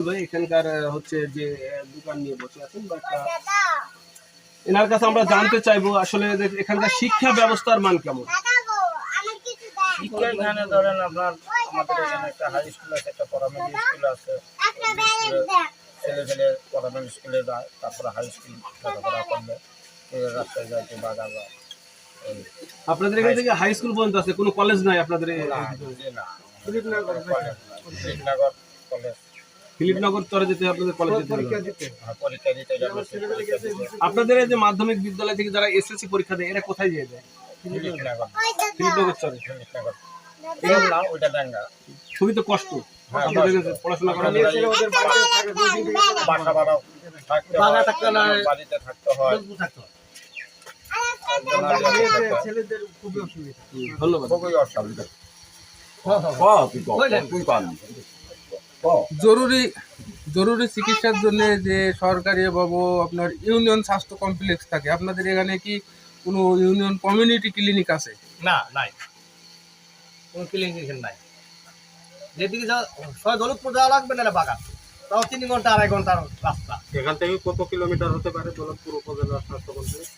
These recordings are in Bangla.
ভাই এখানকার হচ্ছে যে দোকান নিয়ে বসে আছেন বা এনার কাছে আমরা জানতে চাইব আসলে এখানকার শিক্ষা ব্যবস্থার মান কেমন এখানে ধরেন আপনার আমাদের এখানে একটা হাই স্কুল আছে একটা প্রাইমারি স্কুল আছে ছেলে ছেলে প্রাইমারি স্কুলে যায় তারপরে হাই স্কুল লেখাপড়া করলে রাস্তায় যায় কি বাগা যায় আপনাদের এখান থেকে হাই স্কুল পর্যন্ত আছে কোনো কলেজ নাই আপনাদের না, কলেজ ফিলিপনগর চরে যেতে আপনাদের কলেজ দিতে। আপনাদের এই যে মাধ্যমিক বিদ্যালয় থেকে যারা এসএসসি পরীক্ষা দেয় এরা কোথায় যেয়ে দেয় ফিলিপনগর। চরে। খুবই তো কষ্ট। হ্যাঁ, পড়াশোনা করা হয়, হয়। ধন্যবাদ। খুবই অসুবিধা। জরুরি জরুরি চিকিৎসার জন্য যে সরকারি এবং আপনার ইউনিয়ন স্বাস্থ্য কমপ্লেক্স থাকে আপনাদের এখানে কি কোনো ইউনিয়ন কমিউনিটি ক্লিনিক আছে? না নাই। কোনো ক্লিনিক নাই। যেদিকে যা ছয় দৌলতপুর যাওয়া লাগবে না বাগান? তাও তিন ঘণ্টা আড়াই ঘণ্টার রাস্তা। এখান থেকে কত কিলোমিটার হতে পারে দৌলতপুর উপজেলা স্বাস্থ্য কমপ্লেক্স?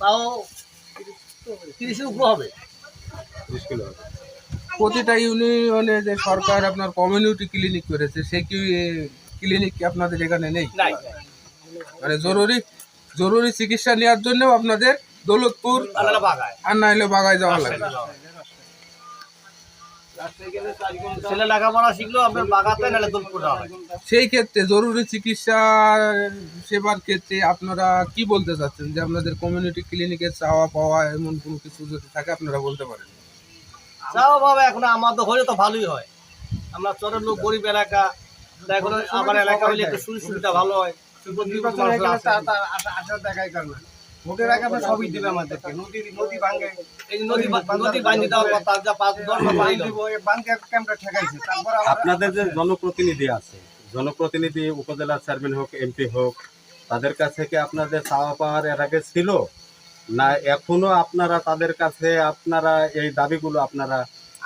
তাও তিরিশের উপর হবে। ত্রিশ কিলোমিটার প্রতিটা ইউনিয়নে যে সরকার আপনার কমিউনিটি ক্লিনিক করেছে সেই কি ক্লিনিক কি আপনাদের এখানে নেই? মানে জরুরি জরুরি চিকিৎসা নেওয়ার জন্য আপনাদের দৌলতপুর আর না হলে বাগায় যাওয়া লাগে সেই ক্ষেত্রে জরুরি চিকিৎসা সেবার ক্ষেত্রে আপনারা কি বলতে চাচ্ছেন? যে আপনাদের কমিউনিটি ক্লিনিকে চাওয়া পাওয়া এমন কোনো কিছু যদি থাকে আপনারা বলতে পারেন। যাও বাবা এখন আমাদের হলে তো ভালোই হয়। আমরা চরের লোক গরিব এলাকা। এখন আমার এলাকা হলে একটু সুযোগ সুবিধা ভালো হয়। ভোটের আগে আমরা সবই দিবে আমাদেরকে। নদী নদী ভাঙে। এই নদী নদী বান্ধি দেওয়ার কথা যা পাঁচ দশ বার দিব দেবো। ক্যাম্পটা ঠেকাইছে। তারপর আপনাদের যে জনপ্রতিনিধি আছে জনপ্রতিনিধি উপজেলা চেয়ারম্যান হোক এমপি হোক তাদের কাছে কি আপনাদের চাওয়া পাওয়ার এর আগে ছিল? না এখনও আপনারা তাদের কাছে আপনারা এই দাবিগুলো আপনারা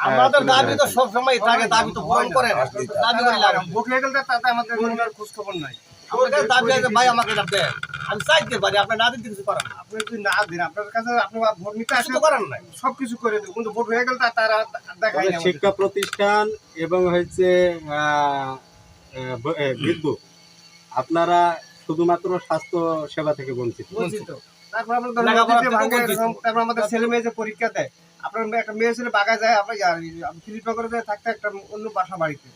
আমাদের দাবি তো সবসময় থাকে দাবি তো পূরণ করে না দাবি করে লাগে না। ভোট হয়ে গেলে তাতে আমাদের কোনো খোঁজ খবর নাই আমাদের দাবি আছে ভাই আমাকে এটা দেন আমি চাইতে পারি আপনার না দিতে কিছু করেন আপনি যদি না দিন আপনার কাছে আপনি ভোট নিতে সবকিছু করে দেবো কিন্তু ভোট হয়ে গেলে তা- তারা দেখাই না শিক্ষা প্রতিষ্ঠান এবং হচ্ছে বিদ্যুৎ আপনারা শুধুমাত্র স্বাস্থ্য সেবা থেকে বঞ্চিত। বঞ্চিত। তারপর তারপর আমাদের ছেলে মেয়ে যে পরীক্ষা দেয় আপনার একটা মেয়ে ছেলে বাগা যায় আপনার ফিলিপনগরে যায় থাকতে একটা অন্য বাসা বাড়িতে।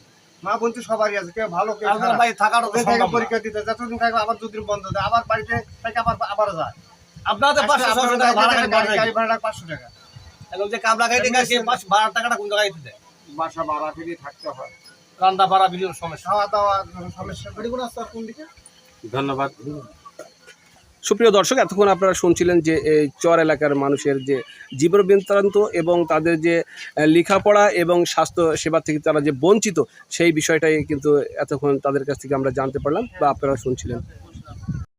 মা বলছে সবারই আছে কেউ ভালো কেউ খারাপ। পরীক্ষা দিতে যতদিন থাকবে আবার দুদিন বন্ধ দেয়। আবার বাড়িতে থেকে আবার আবার যায়। আপনাদের পাঁচশো টাকা গাড়ি ভাড়া গাড়ি গাড়ি ভাড়া পাঁচশো টাকা। এখন যে কামলা গাড়ি টাকাটা কোন জায়গায় দিতে দেয়? বাসা ভাড়া থাকতে হয়। রান্না ভাড়া সমস্যা। খাওয়া দাওয়া সমস্যা। কোন দিকে? ধন্যবাদ। সুপ্রিয় দর্শক, এতক্ষণ আপনারা শুনছিলেন যে এই চর এলাকার মানুষের যে জীবন বৃত্তান্ত এবং তাদের যে লেখাপড়া এবং স্বাস্থ্য সেবা থেকে তারা যে বঞ্চিত, সেই বিষয়টাই কিন্তু এতক্ষণ তাদের কাছ থেকে আমরা জানতে পারলাম বা আপনারা শুনছিলেন।